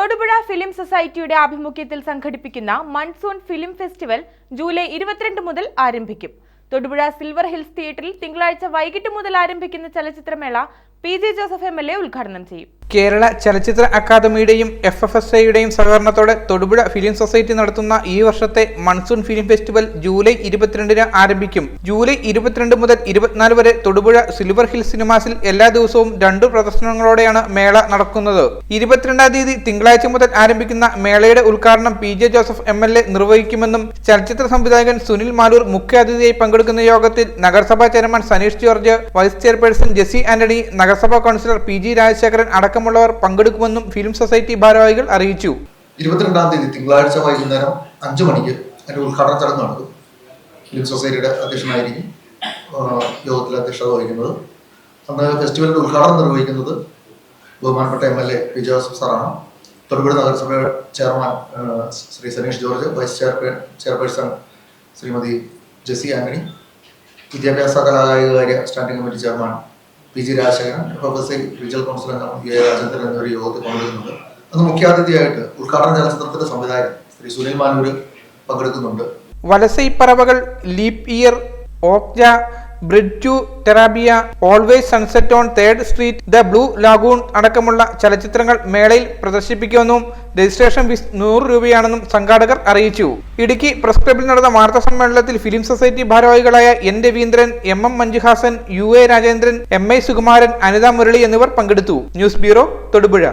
Thodupuzha film സൊസൈറ്റിയുടെ ആഭിമുഖ്യത്തിൽ സംഘടിപ്പിക്കുന്ന മൺസൂൺ ഫിലിം ഫെസ്റ്റിവൽ ജൂലൈ ഇരുപത്തിരണ്ട് മുതൽ ആരംഭിക്കും. തൊടുപുഴ സിൽവർ ഹിൽസ് തിയേറ്ററിൽ തിങ്കളാഴ്ച വൈകിട്ട് മുതൽ ആരംഭിക്കുന്ന ചലച്ചിത്രമേള P J Joseph M L A ഉദ്ഘാടനം ചെയ്യും. കേരള ചലച്ചിത്ര അക്കാദമിയുടെയും എഫ് എഫ് എസ് ഐയുടെയും സഹകരണത്തോടെ തൊടുപുഴ ഫിലിം സൊസൈറ്റി നടത്തുന്ന ഈ വർഷത്തെ മൺസൂൺ ഫിലിം ഫെസ്റ്റിവൽ ജൂലൈ ഇരുപത്തിരണ്ടിന് ആരംഭിക്കും. ജൂലൈ ഇരുപത്തിരണ്ട് മുതൽ ഇരുപത്തിനാല് വരെ തൊടുപുഴ സിൽവർ ഹിൽ സിനിമാസിൽ എല്ലാ ദിവസവും രണ്ടു പ്രദർശനങ്ങളോടെയാണ് മേള നടക്കുന്നത്. ഇരുപത്തിരണ്ടാം തീയതി തിങ്കളാഴ്ച മുതൽ ആരംഭിക്കുന്ന മേളയുടെ ഉദ്ഘാടനം P J Joseph M L A നിർവഹിക്കുമെന്നും ചലച്ചിത്ര സംവിധായകൻ സുനിൽ മാലൂർ മുഖ്യാതിഥിയായി പങ്കെടുക്കുന്ന യോഗത്തിൽ നഗരസഭാ chairman Saneesh George vice chairperson Jessy Antony നഗരസഭാ കൗൺസിലർ പി ജി രാജശേഖരൻ അടക്കമുള്ളവർ പങ്കെടുക്കുമെന്നും ഫിലിം സൊസൈറ്റി ഭാരവാഹികൾ അറിയിച്ചു. ഇരുപത്തിരണ്ടാം തീയതി തിങ്കളാഴ്ച വൈകുന്നേരം അഞ്ചു മണിക്ക് അതിന്റെ ഉദ്ഘാടന ചടങ്ങ് നടക്കും. ഫിലിം സൊസൈറ്റിയുടെ അധ്യക്ഷനായിരിക്കും യോഗത്തിൽ അധ്യക്ഷത വഹിക്കുന്നത്. അന്ന് ഫെസ്റ്റിവലിന്റെ ഉദ്ഘാടനം നിർവഹിക്കുന്നത് ബഹുമാനപ്പെട്ട M L A P Joseph സാറാണ്. തൊടുപുഴ നഗരസഭയുടെ ചെയർമാൻ ശ്രീ സനീഷ് ജോർജ് വൈസ് ചെയർപേ ചെയർപേഴ്സൺ ശ്രീമതി ജെസി ആന്റണി വിദ്യാഭ്യാസ കലാകായിക standing committee chairman P G Rajasekharan F F regional council അംഗം എ രാജേന്ദ്രൻ എന്നൊരു യോഗത്തിൽ പങ്കെടുക്കുന്നുണ്ട്. അന്ന് മുഖ്യാതിഥിയായിട്ട് ഉദ്ഘാടന ചലച്ചിത്രത്തിന്റെ സംവിധായകൻ ശ്രീ സുനിൽ മാനൂര് പങ്കെടുക്കുന്നുണ്ട്. പറവകൾ leap year Okja bridge to Terabithia always sunset on third street the blue lagoon അടക്കമുള്ള ചലച്ചിത്രങ്ങൾ മേളയിൽ പ്രദർശിപ്പിക്കുമെന്നും രജിസ്ട്രേഷൻ ഫീസ് നൂറ് രൂപയാണെന്നും സംഘാടകർ അറിയിച്ചു. ഇടുക്കി പ്രസ് ക്ലബിൽ നടന്ന വാർത്താ സമ്മേളനത്തിൽ ഫിലിം സൊസൈറ്റി ഭാരവാഹികളായ N Raveendran M M Manjuhasan U A Rajendran M I Sukumaran Anitha Murali എന്നിവർ പങ്കെടുത്തു. News bureau Thodupuzha.